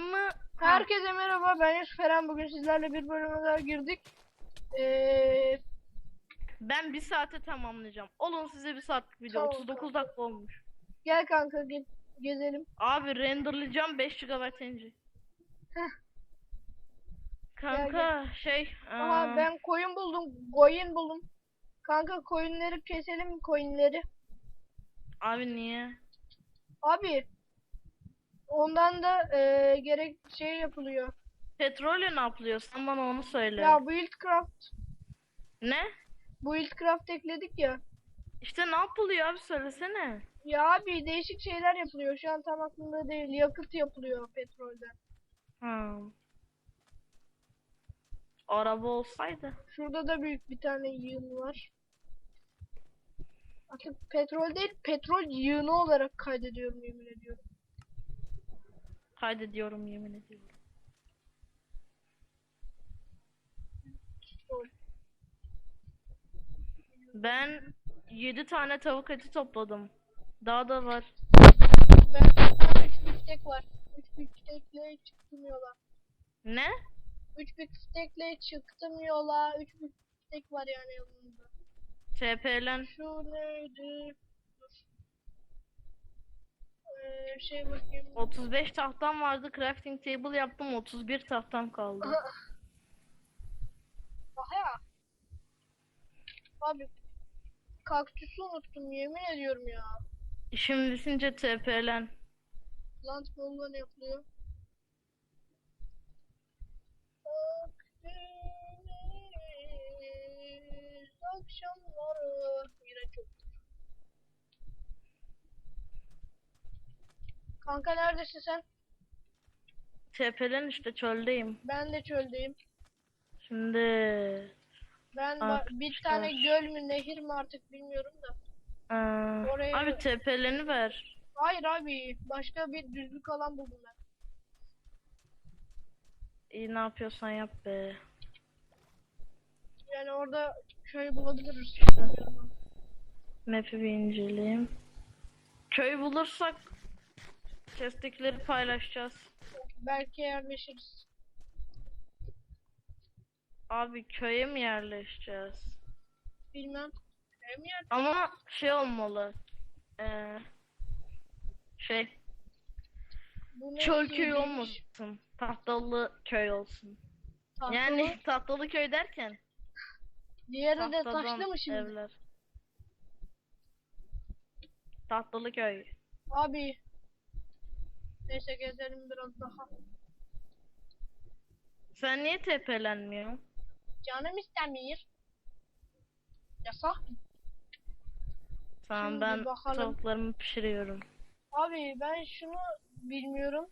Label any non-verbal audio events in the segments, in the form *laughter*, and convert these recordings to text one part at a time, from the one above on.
mı? Herkese merhaba ben Yusuf Eren bugün sizlerle bir bölüme daha girdik. Ee, Ben bir saate tamamlayacağım. Olun size bir saatlik video. Tamam, 39 dakika olmuş. gel kanka ge- gezelim. Abi renderlayacağım 5 GB inci. Heh. Kanka şey. Aha eee, ben koyun buldum. Koyun buldum. Kanka koyunları keselim koyunları. Abi niye? Abi ondan da ee, gerek şey yapılıyor. Petrolle ne yapılıyor? Sen bana onu söyle. Ya Buildcraft Ne? Buildcraft ekledik ya. İşte ne yapılıyor abi söylesene. Ya abi değişik şeyler yapılıyor. Şu an tam aklımda değil. Yakıt yapılıyor petrolden. Ha. Araba olsaydı. Şurada da büyük bir tane yığın var. Artık petrol değil, petrol yığını olarak kaydediyorum yemin ediyorum. Kaydediyorum yemin ediyorum. Ben 7 tane tavuk eti topladım. Daha da var. Ben üç biftek var. Üç biftekle çıktım yola. Ne? Üç biftekle çıktım yola. Üç biftek var yani yanımda. TP'len. Şu neydi? Ee, şey bakayım. 35 tahtam vardı. Crafting table yaptım. 31 tahtam kaldı. Aha ya. Abi kaktüsü unuttum yemin ediyorum ya. İşim bitince TP'len. Plant bomba ne yapılıyor? Akdeniz akşamları yine çok. Kanka neredesin sen? TP'len işte çöldeyim. Ben de çöldeyim. Şimdi Ben bir tane göl mü nehir mi artık bilmiyorum da. Aa, Oraya- abi TP'leni ver. Hayır abi başka bir düzlük alan buldum ben. İyi ne yapıyorsan yap be. Yani orada köy bulabiliriz. Map'i bir inceleyeyim. Köy bulursak chest'tekileri paylaşacağız. Belki yerleşiriz. Abi köye mi yerleşeceğiz? Bilmem. Köy mü yer- Ama şey olmalı. Ee, şey Bu ne çöl köy değilmiş. olmasın. Tahtalı köy olsun. Tahtalı. Yani tahtalı köy derken Diğeri de taşlı mı şimdi? evler. Tahtalı köy. Abi. Neyse gezelim biraz daha. Sen niye tepelenmiyorsun? Canım istemiyor. Yasak. Tamam Şimdi ben bakalım. tavuklarımı pişiriyorum. Abi ben şunu bilmiyorum.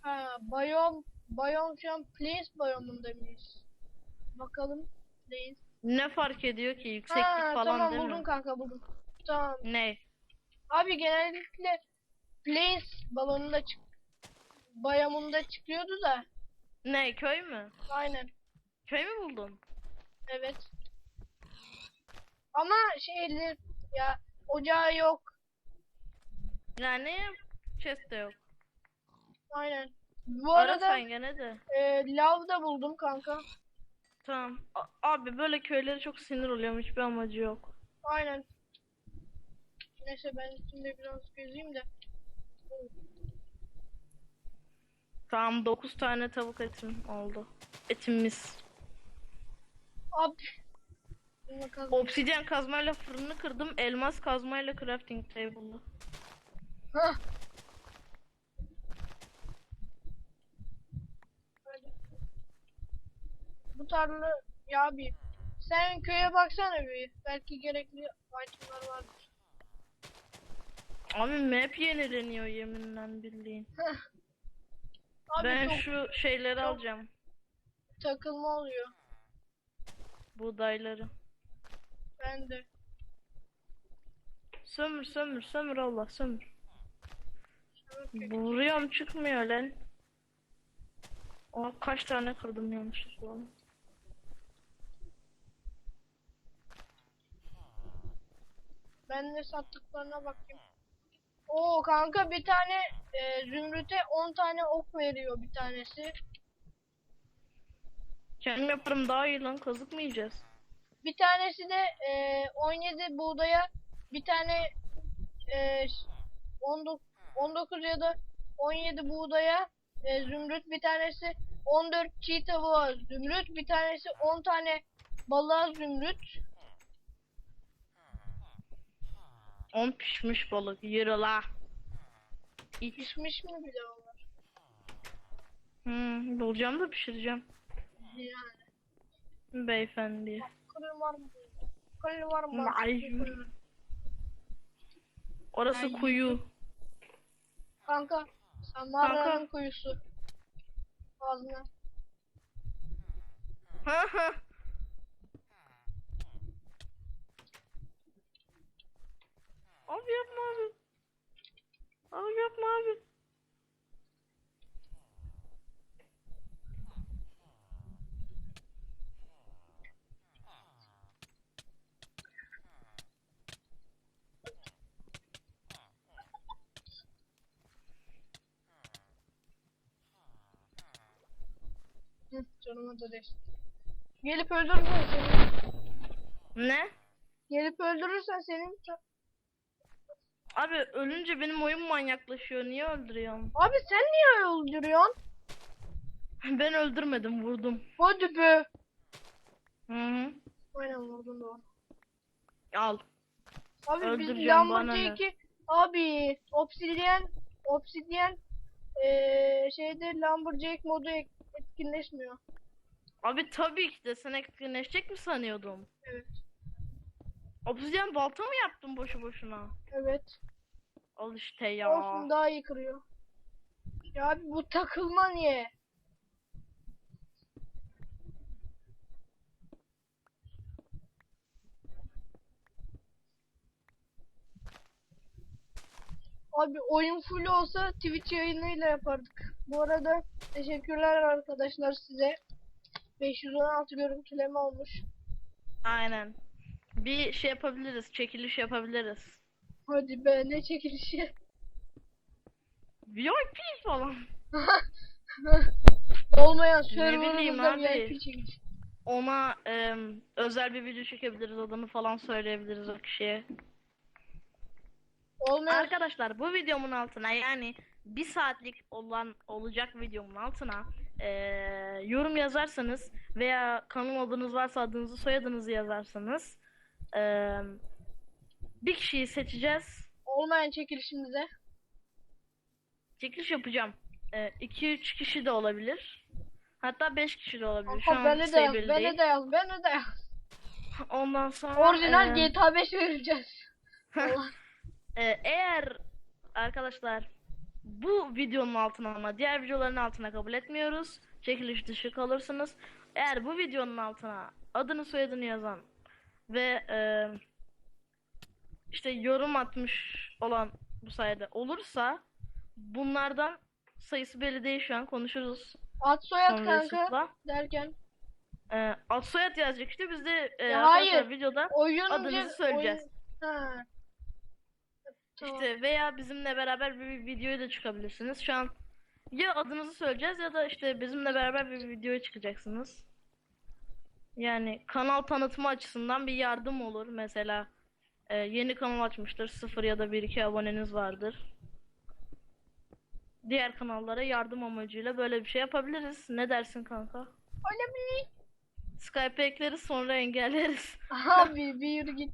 Ha, bayom, bayom şu an place bayomunda mıyız? Bakalım. Place. Ne fark ediyor ki yükseklik Ha, falan tamam değil buldum mi? kanka buldum. Tamam. Ne? Abi genellikle place balonunda çık bayamında çıkıyordu da. Ne köy mü? Aynen. Köy mü buldun? Evet. Ama şeyli ya ocağı yok. Yani chest de yok. Aynen. Bu Ara arada sen gene de. e, lav da buldum kanka. Tamam. A- abi böyle köylere çok sinir oluyorum. Hiçbir amacı yok. Aynen. Neyse ben şimdi biraz gezeyim de. Tamam 9 tane tavuk etim oldu. Etimiz. Abi. Obsidyen kazmayla fırını kırdım. Elmas kazmayla crafting table'ı. Hah. Bu tarla ya abi sen köye baksana bir. Belki gerekli itemler vardır. Abi map yenileniyor yeminle bildiğin. Abi ben çok şu şeyleri çok- alacağım. takılma oluyor. Buğdayları. Ben de. Sömür sömür sömür Allah sömür. Şöyle Vuruyorum çıkmıyor lan. Aa, kaç tane kırdım yanlışlıkla. Ben de sattıklarına bakayım. Oo kanka bir tane e, zümrüte 10 tane ok veriyor bir tanesi. Kendim yaparım daha iyi lan kazık mı yiyeceğiz? Bir tanesi de e, 17 buğdaya bir tane e, 19, 19 ya da 17 buğdaya e, zümrüt bir tanesi 14 çiğ tavuğa zümrüt bir tanesi 10 tane balığa zümrüt 10 pişmiş balık yürü la. İç. pişmiş mi bile onlar Hmm, bulacağım da pişireceğim. yani Beyefendi. kırı var mı kırı var mı. Orası Ay. kuyu. kanka sen kuyusu ağzına Ha ha. Abi yapma abi. Abi yapma abi. Hı, canıma da değsin. Gelip öldürürsen seni. Ne? Gelip öldürürsen senin. Abi ölünce benim oyun manyaklaşıyor. Niye öldürüyorsun? *laughs* Abi sen niye öldürüyorsun? Ben öldürmedim, vurdum. Hadi be. Hı hı. Aynen vurdun doğru. Al. Abi biz Öldüreceğim, ne? Lumberjack'i abi obsidyen obsidyen eee şeyde Lumberjack modu etkinleşmiyor. Abi tabii ki de sen etkinleşecek mi sanıyordum? Evet. Obsidian balta mı yaptın boşu boşuna? Evet. Al işte ya. Olsun daha iyi kırıyor. Ya abi bu takılma niye? Abi oyun full olsa Twitch yayınıyla yapardık. Bu arada teşekkürler arkadaşlar size. 516 görüntüleme olmuş. Aynen. Bir şey yapabiliriz, çekiliş yapabiliriz. Hadi be ne çekilişi. VIP falan. *laughs* Olmayan serverımızda. VIP çekiliş. Ona em, özel bir video çekebiliriz, adını falan söyleyebiliriz o kişiye. Olmayan Arkadaşlar bu videomun altına yani bir saatlik olan olacak videomun altına eee, yorum yazarsanız veya kanal adınız varsa adınızı soyadınızı yazarsanız eee, bir kişiyi seçeceğiz. olmayan çekilişimize. Çekiliş yapacağım. 2-3 kişi de olabilir. Hatta 5 kişi de olabilir. Şu an beni de yaz, beni değil. de yaz, beni de yaz. Ondan sonra Orijinal eee, GTA 5 vereceğiz. Ee, *laughs* eğer arkadaşlar bu videonun altına ama diğer videoların altına kabul etmiyoruz. Çekiliş dışı kalırsınız. Eğer bu videonun altına adını soyadını yazan ve e, işte yorum atmış olan bu sayede olursa bunlardan sayısı belli değil şu an konuşuruz Ad soyad kanka Yusuf'la. derken Ee, ad soyad yazacak işte biz de e, Ya hayır. videoda oyun Adınızı söyleyeceğiz. Oyun... Ha. Tamam. İşte veya bizimle beraber bir videoya da çıkabilirsiniz. Şu an ya adınızı söyleyeceğiz ya da işte bizimle beraber bir videoya çıkacaksınız. Yani kanal tanıtımı açısından bir yardım olur. Mesela e, yeni kanal açmıştır. 0 ya da 1-2 aboneniz vardır. Diğer kanallara yardım amacıyla böyle bir şey yapabiliriz. Ne dersin kanka? Bir Skype ekleriz sonra engelleriz. *laughs* Abi bir yürü git.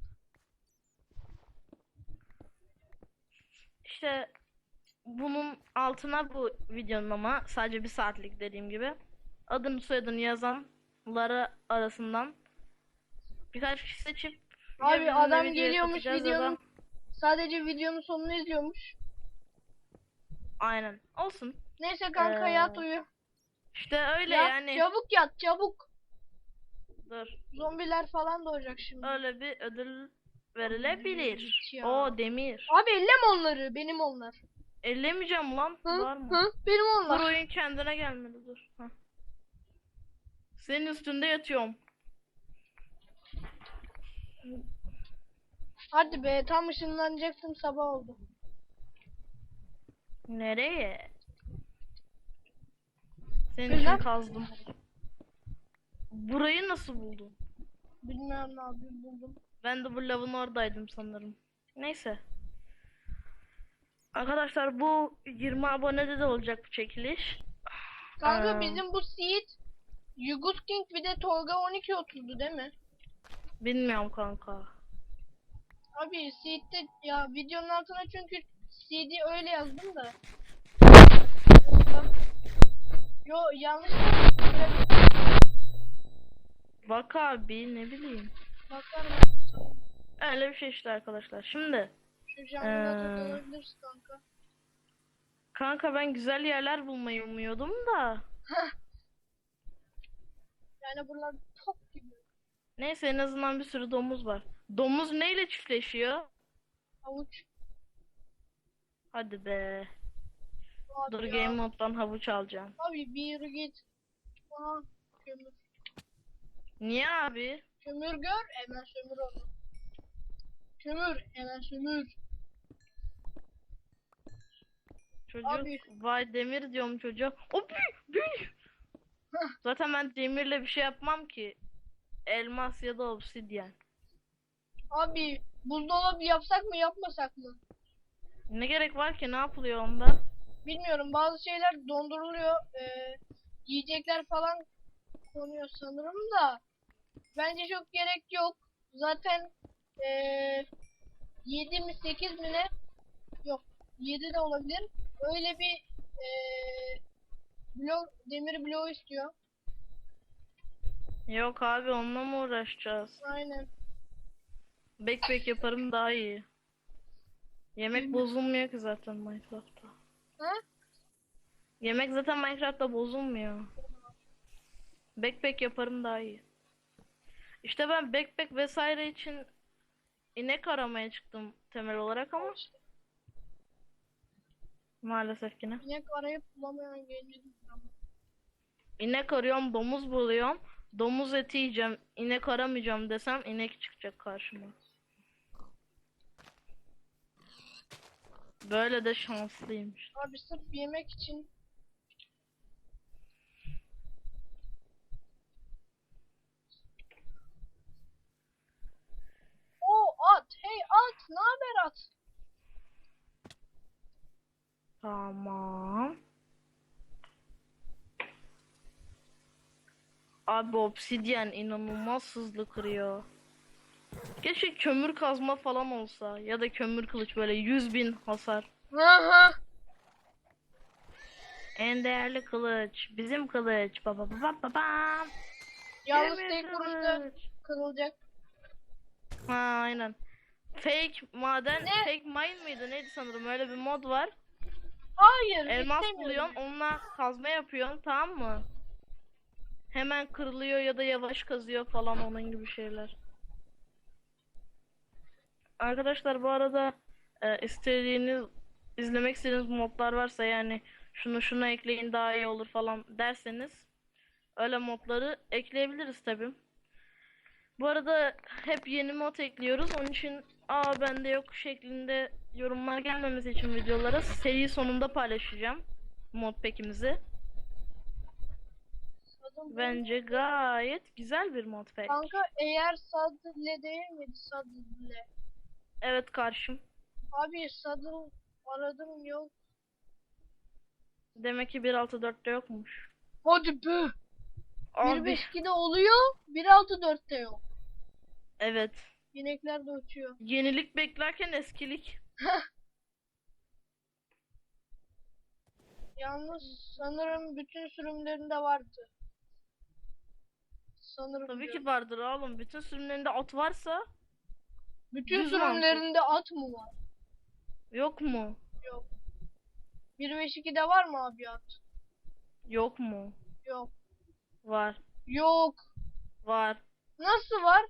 İşte bunun altına bu videonun ama sadece bir saatlik dediğim gibi adını soyadını yazanları arasından birkaç kişi seçip Abi adam geliyormuş da- videonun sadece videonun sonunu izliyormuş. aynen olsun. Neyse kanka Ee, yat uyu. İşte öyle Yat, yani Çabuk yat çabuk. dur Zombiler falan doğacak şimdi. öyle bir ödül verilebilir. O demir. Abi elleme onları benim onlar. Ellemeyeceğim lan. Hı? Var mı? Hı? Benim Dur onlar. oyun kendine gelmedi dur. Heh. Senin üstünde yatıyorum. Hadi be tam ışınlanacaktım sabah oldu. Nereye? Senin için kazdım. Burayı nasıl buldun? Bilmem ne abi buldum. Ben de bu lavın oradaydım sanırım. Neyse. Arkadaşlar bu 20 abonede de olacak bu çekiliş. Kanka Aa. bizim bu seed Yugus King bir de Tolga 12.30'du değil mi? Bilmiyorum kanka. Abi seed'de ya videonun altına çünkü CD öyle yazdım da. Yo yanlış. Bak abi ne bileyim. Bakarım. Öyle bir şey işte arkadaşlar. Şimdi Şu canlıda Ee. kanka. kanka ben güzel yerler bulmayı umuyordum da. *laughs* Yani buralar top gibi. Neyse en azından bir sürü domuz var. Domuz neyle çiftleşiyor? Havuç. Hadi be. Abi Dur ya. game moddan havuç alacağım. Abi bir yürü git. Aha kömür. Niye abi? Kömür gör hemen sömür onu. Kömür hemen sömür. Çocuk Abi. vay demir diyorum çocuğa. O büyük büyük. Zaten ben demirle bir şey yapmam ki. Elmas ya da obsidyen. Abi buzdolabı yapsak mı yapmasak mı? Ne gerek var ki ne yapılıyor onda? Bilmiyorum bazı şeyler donduruluyor. Ee, yiyecekler falan konuyor sanırım da. Bence çok gerek yok. Zaten ee, 7 mi 8 mi ne? Yok 7 de olabilir. Öyle bir ee, blok, demir bloğu istiyor. Yok abi onunla mı uğraşacağız? Aynen. Backpack yaparım daha iyi. Yemek bozulmuyor ki zaten Minecraft'ta. Ha? Yemek zaten Minecraft'ta bozulmuyor. Backpack yaparım daha iyi. İşte ben backpack vesaire için inek aramaya çıktım temel olarak ama maalesef yine. İnek arayıp bulamayan genci İnek arıyorum, domuz buluyorum. Domuz eti yiyeceğim, inek aramayacağım desem inek çıkacak karşıma. Böyle de şanslıyım işte. Abi sırf yemek için O at, hey at, ne haber at? Tamam. Abi obsidyen inanılmaz hızlı kırıyor. Keşke kömür kazma falan olsa ya da kömür kılıç böyle 100 bin hasar. Aha. En değerli kılıç bizim kılıç. Baba baba baba. Yalnız Demir tek vuruşta kırılacak. Ha aynen. Fake maden, Ne? fake mine mıydı neydi sanırım öyle bir mod var. Hayır, Elmas buluyorsun onunla kazma yapıyorsun tamam mı? Hemen kırılıyor ya da yavaş kazıyor falan onun gibi şeyler. Arkadaşlar bu arada e, istediğiniz izlemek istediğiniz modlar varsa yani şunu şuna ekleyin daha iyi olur falan derseniz öyle modları ekleyebiliriz tabii. Bu arada hep yeni mod ekliyoruz. Onun için aa bende yok şeklinde yorumlar gelmemesi için videolara seri sonunda paylaşacağım modpack'imizi. Adım bu. Bence gayet güzel bir modpack. Kanka eğer Sadle değil miydi Sadle? Evet karşım. Abi Sadıl aradım yok. Demek ki 1.6.4'te yokmuş. Hadi be. Abi 1.5'de oluyor, 1.6.4'te yok. evet. İnekler de uçuyor. Yenilik beklerken eskilik. Yalnız sanırım bütün sürümlerinde vardı. Sanırım Tabii diyorum. ki vardır oğlum. Bütün sürümlerinde at varsa bütün düz sürümlerinde at mı var? yok mu? Yok. 1.5.2'de var mı abi at? Yok mu? Yok. Var. Yok. Var. Nasıl var?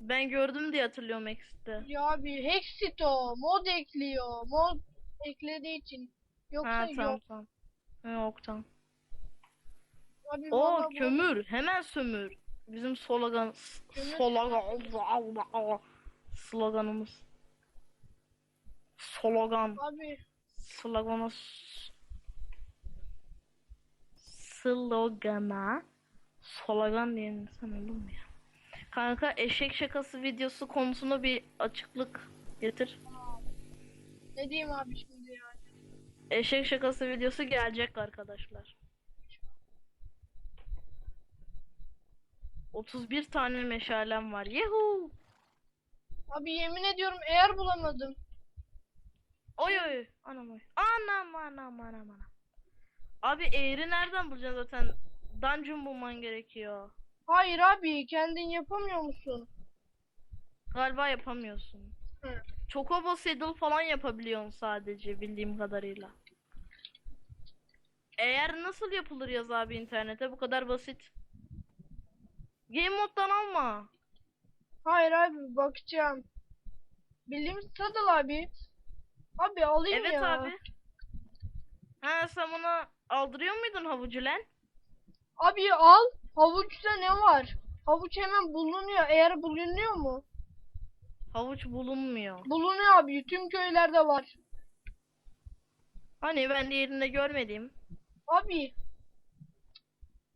Ben gördüm diye hatırlıyorum X'te. Ya abi Hexito mod ekliyor. Mod eklediği için. Yoksa Ha tamam yok. tamam. Yok tamam. Abi O valla bu- kömür. Hemen sömür. Bizim slogan Kömür. slogan sloganımız. Slogan. Abi Slogana Slogana Slogan diyen insan olur mu ya? Kanka eşek şakası videosu konusuna bir açıklık getir. Ne diyeyim abi şimdi ya? Eşek şakası videosu gelecek arkadaşlar. 31 tane meşalem var. Yuhu! Abi yemin ediyorum eğer bulamadım. Oy oy. Anam oy. Anam anam anam anam. Abi eğri nereden bulacaksın zaten? Dungeon bulman gerekiyor. Hayır abi kendin yapamıyor musun? Galiba yapamıyorsun. Hı. Chocobo Saddle falan yapabiliyorsun sadece bildiğim kadarıyla. Eğer nasıl yapılır yaz abi internete bu kadar basit. Game moddan alma. Hayır abi bakacağım. Bildiğimiz Saddle abi. Abi alayım Evet ya. abi. Ha sen bunu aldırıyor muydun havucu lan? Abi al. Havuçta ne var? Havuç hemen bulunuyor. Eğer bulunuyor mu? Havuç bulunmuyor. Bulunuyor abi. Tüm köylerde var. Hani ben diğerinde görmedim. Abi.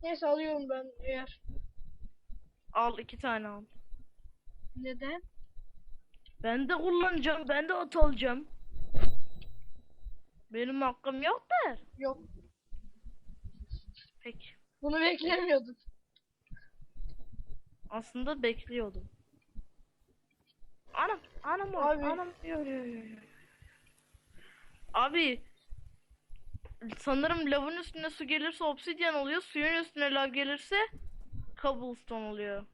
Neyse alıyorum ben eğer. Al iki tane al. Neden? Ben de kullanacağım. Ben de at alacağım. Benim hakkım yok der. Yok. Peki. Bunu beklemiyordum. Aslında bekliyordum. Anam, anam, Abi. anam. Yo, yo, yo. Abi sanırım lavın üstüne su gelirse obsidyen oluyor. Suyun üstüne lav gelirse cobblestone oluyor.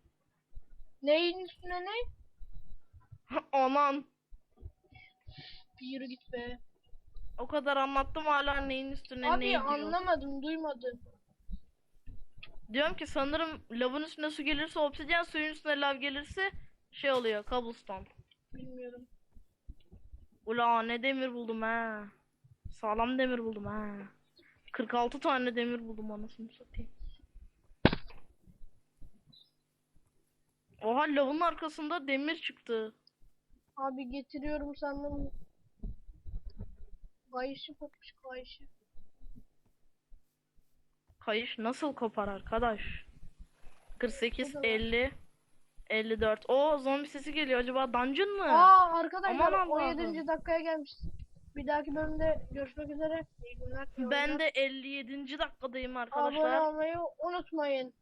Neyin üstüne ne? Aman. Bir yürü git be. O kadar anlattım hala neyin üstüne ne Abi diyor. anlamadım, duymadım. Diyorum ki sanırım lavın üstüne su gelirse obsidyen, suyun üstüne lav gelirse şey oluyor cobblestone. Bilmiyorum. Ula ne demir buldum ha. Sağlam demir buldum ha. 46 tane demir buldum anasını satayım. Oha lavın arkasında demir çıktı. Abi getiriyorum sandım. Kayışı kopmuş kayışı. Kayış nasıl kopar arkadaş? 48, O da var. 50, 54. O zombi sesi geliyor. Acaba dungeon mı? Aa arkadaşlar Aman Allah'ım. 17. dakikaya gelmiş. Bir dahaki bölümde görüşmek üzere. İyi günler. iyi Ben oyunlar. de 57. dakikadayım Abone arkadaşlar. olmayı unutmayın.